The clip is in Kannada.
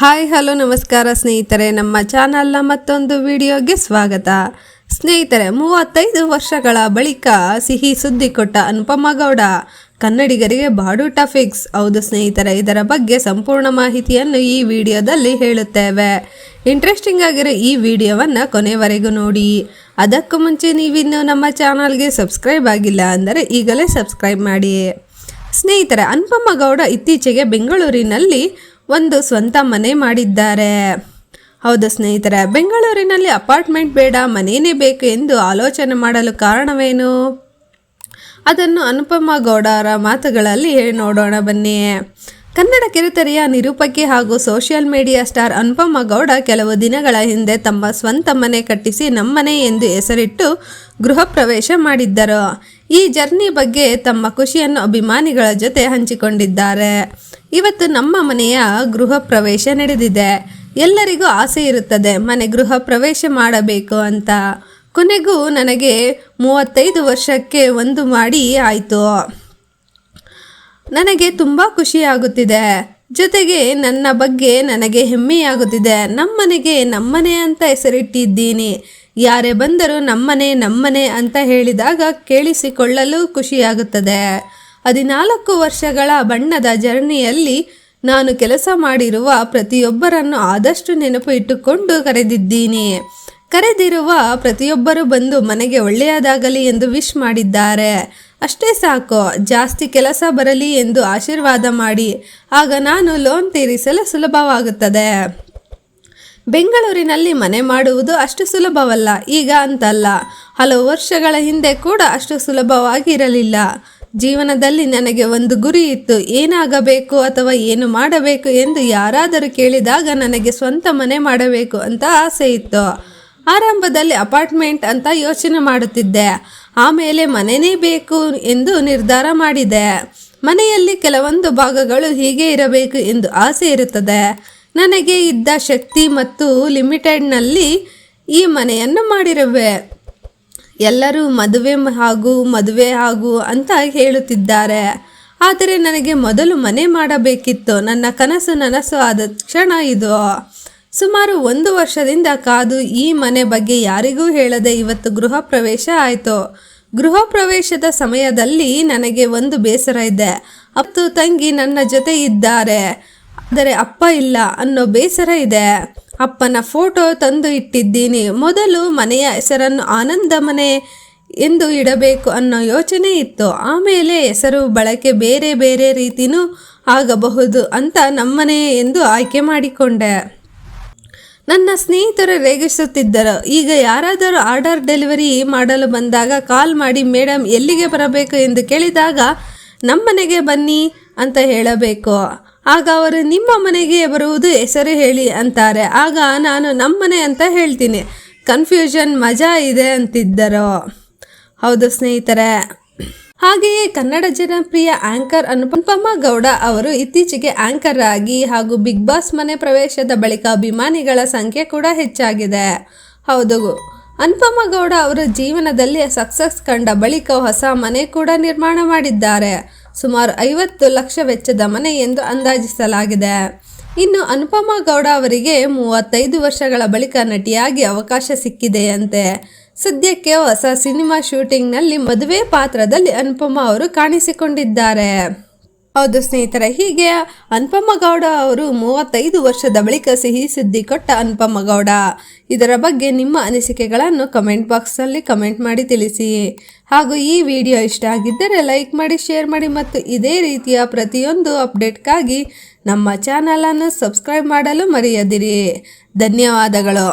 ಹಾಯ್, ಹಲೋ, ನಮಸ್ಕಾರ ಸ್ನೇಹಿತರೆ. ನಮ್ಮ ಚಾನಲ್ನ ಮತ್ತೊಂದು ವಿಡಿಯೋಗೆ ಸ್ವಾಗತ. ಸ್ನೇಹಿತರೆ, ಮೂವತ್ತೈದು ವರ್ಷಗಳ ಬಳಿಕ ಸಿಹಿ ಸುದ್ದಿ ಕೊಟ್ಟ ಅನುಪಮ ಗೌಡ, ಕನ್ನಡಿಗರಿಗೆ ಬಾಡು ಫಿಕ್ಸ್ ಹೌದು ಸ್ನೇಹಿತರೆ, ಇದರ ಬಗ್ಗೆ ಸಂಪೂರ್ಣ ಮಾಹಿತಿಯನ್ನು ಈ ವಿಡಿಯೋದಲ್ಲಿ ಹೇಳುತ್ತೇವೆ. ಇಂಟ್ರೆಸ್ಟಿಂಗ್ ಆಗಿರೋ ಈ ವಿಡಿಯೋವನ್ನು ಕೊನೆವರೆಗೂ ನೋಡಿ. ಅದಕ್ಕೂ ಮುಂಚೆ ನೀವಿನ್ನು ನಮ್ಮ ಚಾನಲ್ಗೆ ಸಬ್ಸ್ಕ್ರೈಬ್ ಆಗಿಲ್ಲ ಅಂದರೆ ಈಗಲೇ ಸಬ್ಸ್ಕ್ರೈಬ್ ಮಾಡಿ. ಸ್ನೇಹಿತರೆ, ಅನುಪಮ ಗೌಡ ಇತ್ತೀಚೆಗೆ ಬೆಂಗಳೂರಿನಲ್ಲಿ ಒಂದು ಸ್ವಂತ ಮನೆ ಮಾಡಿದ್ದಾರೆ. ಹೌದು ಸ್ನೇಹಿತರೆ, ಬೆಂಗಳೂರಿನಲ್ಲಿ ಅಪಾರ್ಟ್ಮೆಂಟ್ ಬೇಡ ಮನೆಯೇ ಬೇಕು ಎಂದು ಆಲೋಚನೆ ಮಾಡಲು ಕಾರಣವೇನು? ಅದನ್ನು ಅನುಪಮ ಗೌಡರ ಮಾತುಗಳಲ್ಲಿ ನೋಡೋಣ ಬನ್ನಿ. ಕನ್ನಡ ಕಿರುತೆರೆಯ ನಿರೂಪಕಿ ಹಾಗೂ social media star Anupama Gowda ಕೆಲವು ದಿನಗಳ ಹಿಂದೆ ತಮ್ಮ ಸ್ವಂತ ಮನೆ ಕಟ್ಟಿಸಿ ನಮ್ಮನೆ ಎಂದು ಹೆಸರಿಟ್ಟು ಗೃಹ ಪ್ರವೇಶ ಮಾಡಿದ್ದರು. ಈ ಜರ್ನಿ ಬಗ್ಗೆ ತಮ್ಮ ಖುಷಿಯನ್ನು ಅಭಿಮಾನಿಗಳ ಜೊತೆ ಹಂಚಿಕೊಂಡಿದ್ದಾರೆ. ಇವತ್ತು ನಮ್ಮ ಮನೆಯ ಗೃಹ ಪ್ರವೇಶ ನಡೆದಿದೆ. ಎಲ್ಲರಿಗೂ ಆಸೆ ಇರುತ್ತದೆ, ಮನೆ ಗೃಹ ಪ್ರವೇಶ ಮಾಡಬೇಕು ಅಂತ. ಕೊನೆಗೂ ನನಗೆ ಮೂವತ್ತೈದು ವರ್ಷಕ್ಕೆ ಒಂದು ಮಾಡಿ ಆಯಿತು. ನನಗೆ ತುಂಬ ಖುಷಿಯಾಗುತ್ತಿದೆ. ಜೊತೆಗೆ ನನ್ನ ಬಗ್ಗೆ ನನಗೆ ಹೆಮ್ಮೆಯಾಗುತ್ತಿದೆ. ನಮ್ಮನೆಗೆ ನಮ್ಮನೆ ಅಂತ ಹೆಸರಿಟ್ಟಿದ್ದೀನಿ. ಯಾರೇ ಬಂದರೂ ನಮ್ಮನೆ ನಮ್ಮನೆ ಅಂತ ಹೇಳಿದಾಗ ಕೇಳಿಸಿಕೊಳ್ಳಲು ಖುಷಿಯಾಗುತ್ತದೆ. ಹದಿನಾಲ್ಕು ವರ್ಷಗಳ ಬಣ್ಣದ ಜರ್ನಿಯಲ್ಲಿ ನಾನು ಕೆಲಸ ಮಾಡಿರುವ ಪ್ರತಿಯೊಬ್ಬರನ್ನು ಆದಷ್ಟು ನೆನಪು ಇಟ್ಟುಕೊಂಡು ಕರೆದಿದ್ದೀನಿ. ಕರೆದಿರುವ ಪ್ರತಿಯೊಬ್ಬರು ಬಂದು ಮನೆಗೆ ಒಳ್ಳೆಯದಾಗಲಿ ಎಂದು ವಿಶ್ ಮಾಡಿದ್ದಾರೆ. ಅಷ್ಟೇ ಸಾಕು, ಜಾಸ್ತಿ ಕೆಲಸ ಬರಲಿ ಎಂದು ಆಶೀರ್ವಾದ ಮಾಡಿ. ಆಗ ನಾನು ಲೋನ್ ತೀರಿಸಲು ಸುಲಭವಾಗುತ್ತದೆ. ಬೆಂಗಳೂರಿನಲ್ಲಿ ಮನೆ ಮಾಡುವುದು ಅಷ್ಟು ಸುಲಭವಲ್ಲ, ಈಗ ಅಂತಲ್ಲ. ಹಲವು ವರ್ಷಗಳ ಹಿಂದೆ ಕೂಡ ಅಷ್ಟು ಸುಲಭವಾಗಿ ಇರಲಿಲ್ಲ ಜೀವನದಲ್ಲಿ ನನಗೆ ಒಂದು ಗುರಿ ಇತ್ತು. ಏನಾಗಬೇಕು ಅಥವಾ ಏನು ಮಾಡಬೇಕು ಎಂದು ಯಾರಾದರೂ ಕೇಳಿದಾಗ ನನಗೆ ಸ್ವಂತ ಮನೆ ಮಾಡಬೇಕು ಅಂತ ಆಸೆ ಇತ್ತು. ಆರಂಭದಲ್ಲಿ ಅಪಾರ್ಟ್ಮೆಂಟ್ ಅಂತ ಯೋಚನೆ ಮಾಡುತ್ತಿದ್ದೆ. ಆಮೇಲೆ ಮನೆಯೇ ಬೇಕು ಎಂದು ನಿರ್ಧಾರ ಮಾಡಿದೆ. ಮನೆಯಲ್ಲಿ ಕೆಲವೊಂದು ಭಾಗಗಳು ಹೀಗೆ ಇರಬೇಕು ಎಂದು ಆಸೆ ಇರುತ್ತದೆ. ನನಗೆ ಇದ್ದ ಶಕ್ತಿ ಮತ್ತು ಲಿಮಿಟೆಡ್ನಲ್ಲಿ ಈ ಮನೆಯನ್ನು ಮಾಡಿರುವೆ. ಎಲ್ಲರೂ ಮದುವೆ ಹಾಗೂ ಮದುವೆ ಹಾಗೂ ಅಂತ ಹೇಳುತ್ತಿದ್ದಾರೆ. ಆದರೆ ನನಗೆ ಮೊದಲು ಮನೆ ಮಾಡಬೇಕಿತ್ತು. ನನ್ನ ಕನಸು ನನಸು ಆದ ಕ್ಷಣ ಇದು. ಸುಮಾರು ಒಂದು ವರ್ಷದಿಂದ ಕಾದು ಈ ಮನೆ ಬಗ್ಗೆ ಯಾರಿಗೂ ಹೇಳದೆ ಇವತ್ತು ಗೃಹ ಪ್ರವೇಶ ಆಯಿತು. ಗೃಹ ಪ್ರವೇಶದ ಸಮಯದಲ್ಲಿ ನನಗೆ ಒಂದು ಬೇಸರ ಇದೆ. ಅತ್ತು ತಂಗಿ ನನ್ನ ಜೊತೆ ಇದ್ದಾರೆ. ಆದರೆ ಅಪ್ಪ ಇಲ್ಲ ಅನ್ನೋ ಬೇಸರ ಇದೆ. ಅಪ್ಪನ ಫೋಟೋ ತಂದು ಇಟ್ಟಿದ್ದೀನಿ. ಮೊದಲು ಮನೆಯ ಹೆಸರನ್ನು ಆನಂದ ಮನೆ ಎಂದು ಇಡಬೇಕು ಅನ್ನೋ ಯೋಚನೆ ಇತ್ತು. ಆಮೇಲೆ ಹೆಸರು ಬಳಕೆ ಬೇರೆ ಬೇರೆ ರೀತಿನೂ ಆಗಬಹುದು ಅಂತ ನಮ್ಮನೆ ಎಂದು ಆಯ್ಕೆ ಮಾಡಿಕೊಂಡೆ. ನನ್ನ ಸ್ನೇಹಿತರು ರೇಗಿಸುತ್ತಿದ್ದರು. ಈಗ ಯಾರಾದರೂ ಆರ್ಡರ್ ಡೆಲಿವರಿ ಮಾಡಲು ಬಂದಾಗ ಕಾಲ್ ಮಾಡಿ ಮೇಡಮ್ ಎಲ್ಲಿಗೆ ಬರಬೇಕು? ಎಂದು ಕೇಳಿದಾಗ, ನಮ್ಮನೆಗೆ ಬನ್ನಿ ಅಂತ ಹೇಳಬೇಕು. ಆಗ ಅವರು, ನಿಮ್ಮ ಮನೆಗೆ ಬರುವುದು ಹೆಸರು ಹೇಳಿ ಅಂತಾರೆ. ಆಗ ನಾನು ನಮ್ಮನೆ ಅಂತ ಹೇಳ್ತೀನಿ. ಕನ್ಫ್ಯೂಷನ್ ಮಜಾ ಇದೆ ಅಂತಿದ್ದರು. ಹೌದು ಸ್ನೇಹಿತರೆ. ಹಾಗೆಯೇ ಕನ್ನಡ ಜನಪ್ರಿಯ ಆಂಕರ್ ಅನುಪಮ ಗೌಡ ಅವರು ಇತ್ತೀಚೆಗೆ ಆಂಕರ್ ಆಗಿ ಹಾಗೂ ಬಿಗ್ ಬಾಸ್ ಮನೆ ಪ್ರವೇಶದ ಬಳಿಕ ಅಭಿಮಾನಿಗಳ ಸಂಖ್ಯೆ ಕೂಡ ಹೆಚ್ಚಾಗಿದೆ. ಹೌದು. ಅನುಪಮ ಗೌಡ ಅವರ ಜೀವನದಲ್ಲಿ ಸಕ್ಸಸ್ ಕಂಡ ಬಳಿಕ ಹೊಸ ಮನೆ ಕೂಡ ನಿರ್ಮಾಣ ಮಾಡಿದ್ದಾರೆ. ಸುಮಾರು ಐವತ್ತು ಲಕ್ಷ ವೆಚ್ಚದ ಮನೆ ಎಂದು ಅಂದಾಜಿಸಲಾಗಿದೆ. ಇನ್ನು ಅನುಪಮಾ ಗೌಡ ಅವರಿಗೆ ಮೂವತ್ತೈದು ವರ್ಷಗಳ ಬಳಿಕ ನಟಿಯಾಗಿ ಅವಕಾಶ ಸಿಕ್ಕಿದೆಯಂತೆ. ಸದ್ಯಕ್ಕೆ ಹೊಸ ಸಿನಿಮಾ ಶೂಟಿಂಗ್ನಲ್ಲಿ ಮದುವೆ ಪಾತ್ರದಲ್ಲಿ ಅನುಪಮಾ ಅವರು ಕಾಣಿಸಿಕೊಂಡಿದ್ದಾರೆ. ಹೌದು ಸ್ನೇಹಿತರೆ, ಹೀಗೆ ಅನುಪಮ ಗೌಡ ಅವರು ಮೂವತ್ತೈದು ವರ್ಷದ ಬಳಿಕ ಸಿಹಿ ಸುದ್ದಿ ಕೊಟ್ಟ ಅನುಪಮ ಗೌಡ ಇದರ ಬಗ್ಗೆ ನಿಮ್ಮ ಅನಿಸಿಕೆಗಳನ್ನು ಕಮೆಂಟ್ ಬಾಕ್ಸ್ನಲ್ಲಿ ಕಮೆಂಟ್ ಮಾಡಿ ತಿಳಿಸಿ. ಹಾಗೂ ಈ ವಿಡಿಯೋ ಇಷ್ಟ ಆಗಿದ್ದರೆ ಲೈಕ್ ಮಾಡಿ, ಶೇರ್ ಮಾಡಿ ಮತ್ತು ಇದೇ ರೀತಿಯ ಪ್ರತಿಯೊಂದು ಅಪ್ಡೇಟ್ಗಾಗಿ ನಮ್ಮ ಚಾನಲನ್ನು ಸಬ್ಸ್ಕ್ರೈಬ್ ಮಾಡಲು ಮರೆಯದಿರಿ. ಧನ್ಯವಾದಗಳು.